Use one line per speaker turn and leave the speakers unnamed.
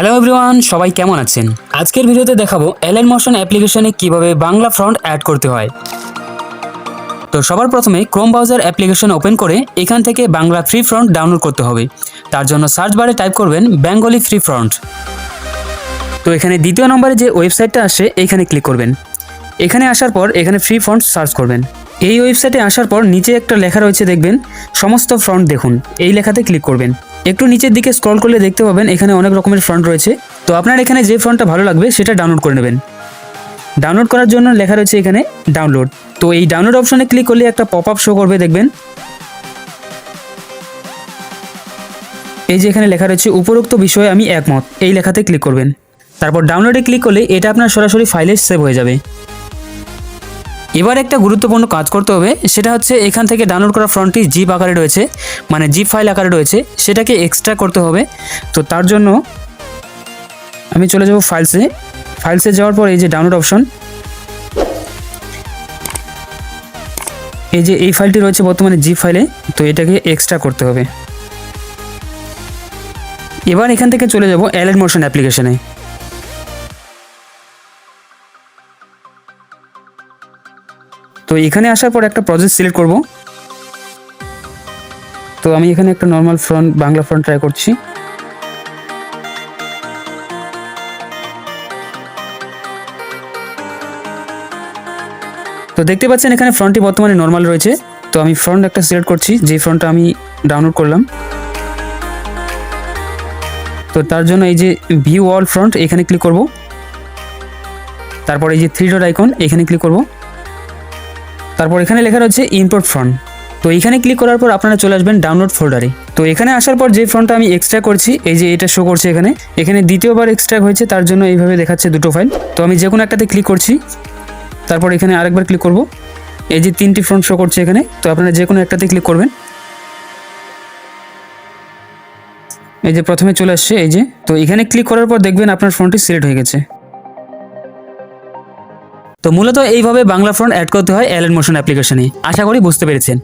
Hello everyone সবাই কেমন আছেন? আজকের ভিডিওতে দেখাবো এলএন মোশন অ্যাপ্লিকেশনে কীভাবে বাংলা ফ্রন্ট অ্যাড করতে হয়। তো সবার প্রথমে ক্রোম ব্রাউজার অ্যাপ্লিকেশন ওপেন করে এখান থেকে বাংলা ফ্রি ফ্রন্ট ডাউনলোড করতে হবে। তার জন্য সার্চ বারে টাইপ করবেন বেঙ্গলি ফ্রি ফ্রন্ট তো এখানে দ্বিতীয় নম্বরে যে ওয়েবসাইটটা আসে, এখানে ক্লিক করবেন। এখানে আসার পর এখানে ফ্রি ফ্রন্ট সার্চ করবেন। এই ওয়েবসাইটে আসার পর নিচে একটা লেখা রয়েছে, দেখবেন, সমস্ত ফ্রন্ট দেখুন। এই লেখাতে ক্লিক করবেন। একটু নিচের দিকে স্ক্রল করলে দেখতে পাবেন এখানে অনেক রকমের ফ্রন্ট রয়েছে। তো আপনার এখানে যে ফ্রন্টটা ভালো লাগবে সেটা ডাউনলোড করে নেবেন। ডাউনলোড করার জন্য লেখা রয়েছে এখানে ডাউনলোড তো এই ডাউনলোড অপশনে ক্লিক করলে একটা পপ আপ শো করবে, দেখবেন। এই যে এখানে লেখা রয়েছে, উপরোক্ত বিষয়ে আমি একমত। এই লেখাতে ক্লিক করবেন। তারপর ডাউনলোডে ক্লিক করলে এটা আপনার সরাসরি ফাইলে সেভ হয়ে যাবে। এবার একটা গুরুত্বপূর্ণ কাজ করতে হবে, সেটা হচ্ছে এখান থেকে ডাউনলোড করা ফ্রন্টটি জিপ আকারে রয়েছে মানে জিপ ফাইল আকারে রয়েছে, সেটাকে এক্সট্রা করতে হবে। তো তার জন্য আমি চলে যাব ফাইলসে ফাইলসে যাওয়ার পর এই যে ডাউনলোড অপশন এই যে এই ফাইলটি রয়েছে বর্তমানে জিপ ফাইলে তো এটাকে এক্সট্রা করতে হবে। এবার এখান থেকে চলে যাব অ্যালেট মোশন অ্যাপ্লিকেশনে তো এখানে আসার পর একটা প্রজেক্ট সিলেক্ট করব। তো আমি এখানে একটা normal front Bangla front try করছি। তো দেখতে পাচ্ছেন এখানে ফ্রন্টটি বর্তমানে নর্মাল রয়েছে। তো আমি ফ্রন্ট একটা সিলেক্ট করছি, যে ফ্রন্টটা আমি ডাউনলোড করলাম। তো তার জন্য এই যে ভিউ অল ফ্রন্ট এখানে ক্লিক করব। তারপর এই যে থ্রি ডট আইকন এখানে ক্লিক করব। তারপর এখানে লেখা রয়েছে ইম্পোর্ট ফ্রন্ট তো এখানে ক্লিক করার পর আপনারা চলে আসবেন ডাউনলোড ফোল্ডারে তো এখানে আসার পর যে ফ্রন্টটা আমি এক্সট্রা করছি, এই যে এটা শো করছে এখানে এখানে দ্বিতীয়বার এক্সট্রা হয়েছে, তার জন্য এইভাবে দেখাচ্ছে দুটো ফাইল তো আমি যে কোনো একটাতে ক্লিক করছি, তারপর এখানে আরেকবার ক্লিক করব। এই যে তিনটি ফ্রন্ট শো করছে এখানে, তো আপনারা যে কোনো একটাতে ক্লিক করবেন। এই যে প্রথমে চলে আসছে, এই যে, তো এখানে ক্লিক করার পর দেখবেন আপনার ফোনটি সিলেক্ট হয়ে গেছে। তো মূলত এইভাবে বাংলা ফ্রন্ট অ্যাড করতে হয় অ্যালেন মোশন অ্যাপ্লিকেশনে আশা করি বুঝতে পেরেছেন।